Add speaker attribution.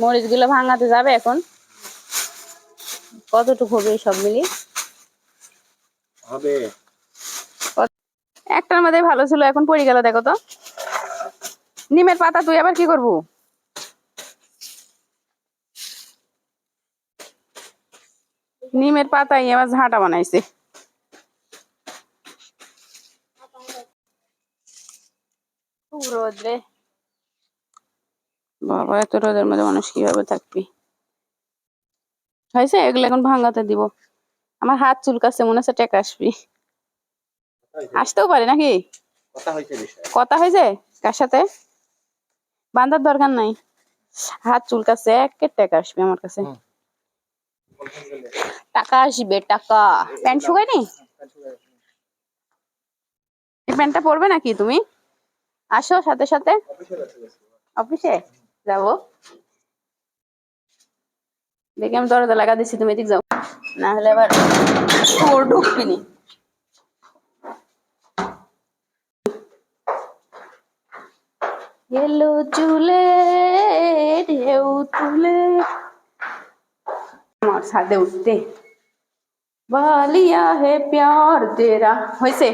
Speaker 1: মরিচগুলো ভাঙাতে যাবে এখন। কতটুকু হবে সব মিলিয়ে?
Speaker 2: হবে।
Speaker 1: একটার মধ্যে ভালো ছিল এখন পড়ে গেল দেখো তো। নিমের পাতা তুই আবার কি করব? নিমের পাতাই আবার ঝাঁটা বানাইছে। রোদ রে। বাবা এত রোদের মধ্যে মানুষ কীভাবে থাকবি? হয়েছে এগুলো এখন ভাঙাতে দিব। আমার হাত চুলকাচ্ছে মনে হচ্ছে টেক আসবি। আসতেও পারে নাকি?
Speaker 2: কথা হয়েছে
Speaker 1: কার সাথে? বান্ধার দরকার নাই। হাত চুলকাচ্ছে এক টাকা আসবে আমার কাছে। টাকা আসবে টাকা। প্যান্ট শুকায়নি? এই প্যান্টটা পরবে নাকি তুমি? আসো সাথে সাথে। অফিসে? যাব। দেখি আমি দরজা লাগা দিচ্ছি তুমি এদিক যাও। না হলে আবার ঢুকবিনি এলো চুলে, ঢেউ তুলে। আমার সাথে উঠতে। বালিয়া হে প্যার তেরা হয়েছে